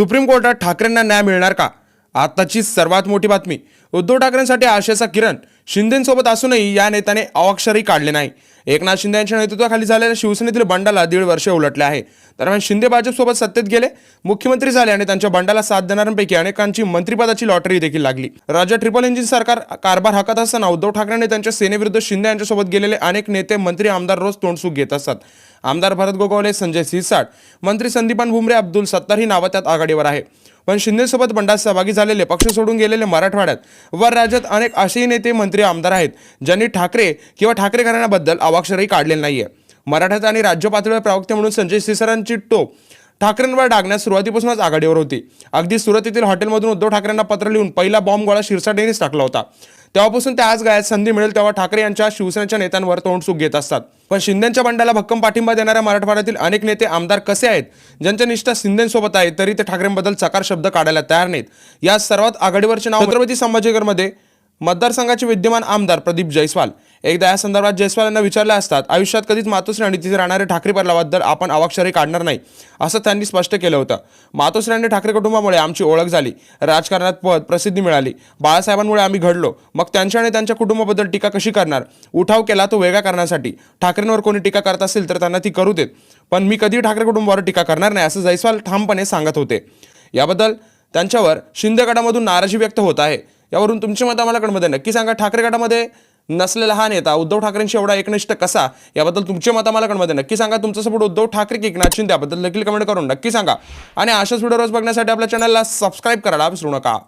Supreme कोर्टात ठाकरेंना न्याय मिळणार का? आताची सर्वात मोठी बातमी. उद्धव ठाकरेंसाठी आशेचा किरण. शिंदेसोबत असूनही या नेत्याने अवाक्षरही काढले नाही. एकनाथ शिंदे यांच्या नेतृत्वाखाली झालेल्या शिवसेनेतील बंडाला दीड वर्ष उलटले आहे. दरम्यान शिंदे भाजपसोबत सत्तेत गेले मुख्यमंत्री झाले आणि त्यांच्या बंडाला साथ देणाऱ्यांपैकी अनेकांची मंत्रिपदाची लॉटरी देखील लागली. राज्यात ट्रिपल इंजिन सरकार कारभार हाकत असताना उद्धव ठाकरेंनी त्यांच्या सेनेविरुद्ध शिंदे यांच्यासोबत गेलेले अनेक नेते मंत्री आमदार रोज तोंडसूक घेत असतात. आमदार भरत गोगावले संजय सिरसाट मंत्री संदीपान भुमरे अब्दुल सत्तार ही नावं त्यात आघाडीवर आहे. पण शिंदेसोबत बंडात सहभागी झालेले पक्ष सोडून गेलेले मराठवाड्यात व राज्यात अनेक असेही नेते मंत्री आमदार आहेत ज्यांनी ठाकरे किंवा ठाकरे घराण्याबद्दल अवाक्षरही काढलेलं नाहीये. मराठ्यात आणि राज्य पातळीवर प्रवक्ते म्हणून संजय सिसरांची टोप ठाकरेंवर डागण्यास सुरुवातीपासूनच आघाडीवर होती. अगदी सुरत येथील हॉटेलमधून उद्धव ठाकरेंना पत्र लिहून पहिला बॉम्ब गोळा शिरसाट यांनीच टाकला होता. तेव्हापासून ते आज गायत संधी मिळेल तेव्हा ठाकरे यांच्या शिवसेनेच्या नेत्यांवर तोंडसुख घेत असतात. पण शिंदेच्या बंडाला भक्कम पाठिंबा देणाऱ्या मराठवाड्यातील अनेक नेते आमदार कसे आहेत? ज्यांच्या निष्ठा शिंदेसोबत आहे तरी ते ठाकरेंबद्दल चकार शब्द काढायला तयार नाहीत. या सर्वात आघाडीवरचे नाव छत्रपती संभाजीनगरमध्ये मतदारसंघाचे विद्यमान आमदार प्रदीप जयस्वाल एकदा या संदर्भात जयस्वाल यांना विचारले असतात आयुष्यात कधीच मातोश्री आणि तिथे राहणारे ठाकरे परिवाराबद्दल आपण अवाक्षरही काढणार नाही असं त्यांनी स्पष्ट केलं होतं. मातोश्री आणि ठाकरे कुटुंबामुळे आमची ओळख झाली राजकारणात पद प्रसिद्धी मिळाली. बाळासाहेबांमुळे आम्ही घडलो. मग त्यांच्या आणि त्यांच्या कुटुंबाबद्दल टीका कशी करणार? उठाव केला तो वेगळा करण्यासाठी ठाकरेंवर कोणी टीका करत असेल तर त्यांना ती करू देत. पण मी कधी ठाकरे कुटुंबावर टीका करणार नाही असं जयस्वाल ठामपणे सांगत होते. याबद्दल त्यांच्यावर शिंदे गटामधून नाराजी व्यक्त होत आहे. यावरून तुमचे मत आम्हाला कळमध्ये नक्की सांगा. ठाकरे गटामध्ये नसलेला हा नेता उद्धव ठाकरेंशी एवढा एकनिष्ठ कसा? याबद्दल तुमचे मत आम्हाला कळमध्ये नक्की सांगा. तुमचं सपोर्ट उद्धव ठाकरे की एकनाथ शिंदे याबद्दल देखील कमेंट करून नक्की सांगा. आणि अशाच व्हिडिओ रोज बघण्यासाठी आपल्या चॅनलला सबस्क्राईब करायला विसरू नका.